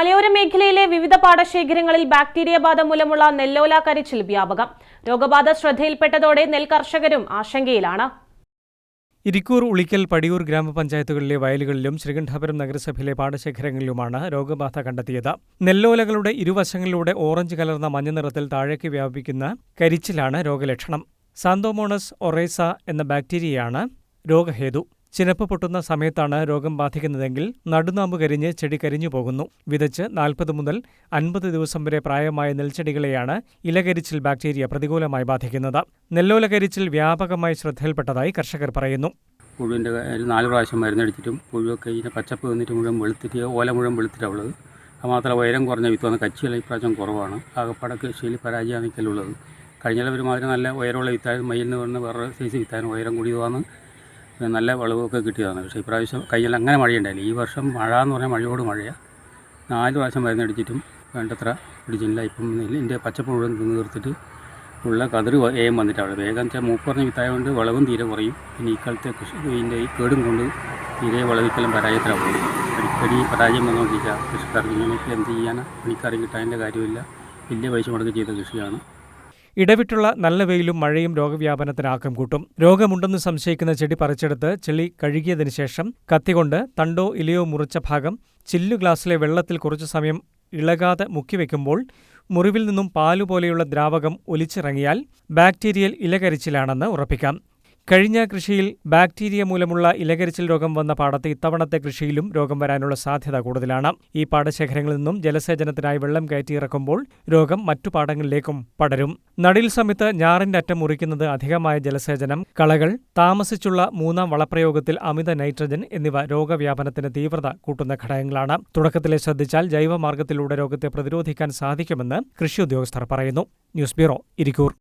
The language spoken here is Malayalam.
മലയോര മേഖലയിലെ വിവിധ പാടശേഖരങ്ങളിൽ ബാക്ടീരിയ ബാധ മൂലമുള്ള നെല്ലോല കരിച്ചിൽ വ്യാപകം. രോഗബാധ ശ്രദ്ധയിൽപ്പെട്ടതോടെ നെൽ കർഷകരും ആശങ്കയിലാണ്. ഇരിക്കൂർ ഉളിക്കൽ പടിയൂർ ഗ്രാമപഞ്ചായത്തുകളിലെ വയലുകളിലും ശ്രീകണ്ഠാപുരം നഗരസഭയിലെ പാടശേഖരങ്ങളിലുമാണ് രോഗബാധ കണ്ടെത്തിയത്. നെല്ലോലകളുടെ ഇരുവശങ്ങളിലൂടെ ഓറഞ്ച് കലർന്ന മഞ്ഞ നിറത്തിൽ താഴേക്ക് വ്യാപിക്കുന്ന കരിച്ചിലാണ് രോഗലക്ഷണം. സാന്തോമോണസ് ഒറേസ എന്ന ബാക്ടീരിയയാണ് രോഗഹേതു. ചിനപ്പ് പൊട്ടുന്ന സമയത്താണ് രോഗം ബാധിക്കുന്നതെങ്കിൽ നടുനാമ്പ് കരിഞ്ഞ് ചെടി കരിഞ്ഞു പോകുന്നു. വിതച്ച് നാൽപ്പത് മുതൽ അൻപത് ദിവസം വരെ പ്രായമായ നെൽച്ചെടികളെയാണ് ഇലകരിച്ചിൽ ബാക്ടീരിയ പ്രതികൂലമായി ബാധിക്കുന്നത്. നെല്ലോല കരിച്ചിൽ വ്യാപകമായി ശ്രദ്ധയിൽപ്പെട്ടതായി കർഷകർ പറയുന്നു. പുഴുവിന്റെ നാല് പ്രാവശ്യം മരുന്നടിച്ചിട്ടും പുഴുവൊക്കെ ഇതിനെ പച്ചപ്പ് വന്നിട്ട് മുഴുവൻ വെളുത്തിട്ട് ഓല മുഴുവൻ വെളുത്തിട്ടാണ് ഉള്ളത്. അത് മാത്രമല്ല ഉയരം കുറഞ്ഞ വിത്ത് വന്ന കച്ചികൾ ഇപ്രാവശ്യം കുറവാണ്. ആകപ്പാടെ കൃഷിയിൽ പരാജയമാണ് നിൽക്കലുള്ളത് കഴിഞ്ഞ നല്ല ഉയരമുള്ള വിത്തായിരുന്നു. മയിലിന് പറഞ്ഞ വേറെ സൈസ് വിത്തായിരുന്നു. ഉയരം കൂടിയതാണ് നല്ല വിളവൊക്കെ കിട്ടിയതാണ്. പക്ഷേ ഇപ്രാവശ്യം കയ്യിൽ അങ്ങനെ മഴയുണ്ടായില്ല. ഈ വർഷം മഴ എന്ന് പറഞ്ഞാൽ മഴയോട് മഴയാണ് നാല് പ്രാവശ്യം മരുന്നടിച്ചിട്ടും വേണ്ടത്ര പിടിച്ചില്ല ഇപ്പം എന്റെ പച്ചപ്പ് മുഴുവൻ തിന്ന് തീർത്തിട്ട് ഉള്ള കതിർ വേഗം വന്നിട്ടാണ് വേഗം വെച്ചാൽ മൂപ്പ് പറഞ്ഞ വിത്തായതുകൊണ്ട് വിളവും തീരെ കുറയും. പിന്നെ ഈ കാലത്തെ കൃഷി ഇതിന്റെ ഈ കേടും കൊണ്ട് തീരെ വിളവിക്കലും പരാജയത്തിലാണ് അടിക്കടി പരാജയം വന്നുകൊണ്ടിരിക്കുക കൃഷിക്കാർക്ക് ഇങ്ങനെയൊക്കെ എന്ത് ചെയ്യാനാണ് പണിക്കാരും കിട്ടാന്റെ കാര്യമില്ല. വലിയ പൈസ മുടക്കി ചെയ്ത കൃഷിയാണ്. ഇടവിട്ടുള്ള നല്ല വെയിലും മഴയും രോഗവ്യാപനത്തിന് ആക്കം കൂട്ടും. രോഗമുണ്ടെന്ന് സംശയിക്കുന്ന ചെടി പറിച്ചെടുത്ത് ചെളി കഴുകിയതിനു ശേഷം കത്തികൊണ്ട് തണ്ടോ ഇലയോ മുറിച്ച ഭാഗം ചില്ലു ഗ്ലാസ്സിലെ വെള്ളത്തിൽ കുറച്ചു സമയം ഇളകാതെ മുക്കിവെക്കുമ്പോൾ മുറിവിൽ നിന്നും പാലുപോലെയുള്ള ദ്രാവകം ഒലിച്ചിറങ്ങിയാൽ ബാക്ടീരിയൽ ഇലകരിച്ചിലാണെന്ന് ഉറപ്പിക്കാം. കഴിഞ്ഞ കൃഷിയിൽ ബാക്ടീരിയ മൂലമുള്ള ഇലകരിച്ചിൽ രോഗം വന്ന പാടത്ത് ഇത്തവണത്തെ കൃഷിയിലും രോഗം വരാനുള്ള സാധ്യത കൂടുതലാണ്. ഈ പാടശേഖരങ്ങളിൽ നിന്നും ജലസേചനത്തിനായി വെള്ളം കയറ്റിയിറക്കുമ്പോൾ രോഗം മറ്റു പാടങ്ങളിലേക്കും പടരും. നടിൽ സമയത്ത് ഞാറിന്റെ അറ്റം മുറിക്കുന്നത് അധികമായ ജലസേചനം കളകൾ താമസിച്ചുള്ള മൂന്നാം വളപ്രയോഗത്തിൽ അമിത നൈട്രജൻ എന്നിവ രോഗവ്യാപനത്തിന് തീവ്രത കൂട്ടുന്ന ഘടകങ്ങളാണ്. തുടക്കത്തിലെ ശ്രദ്ധിച്ചാൽ ജൈവമാർഗത്തിലൂടെ രോഗത്തെ പ്രതിരോധിക്കാൻ സാധിക്കുമെന്ന് കൃഷി ഉദ്യോഗസ്ഥർ പറയുന്നു. News bureau Irikkur.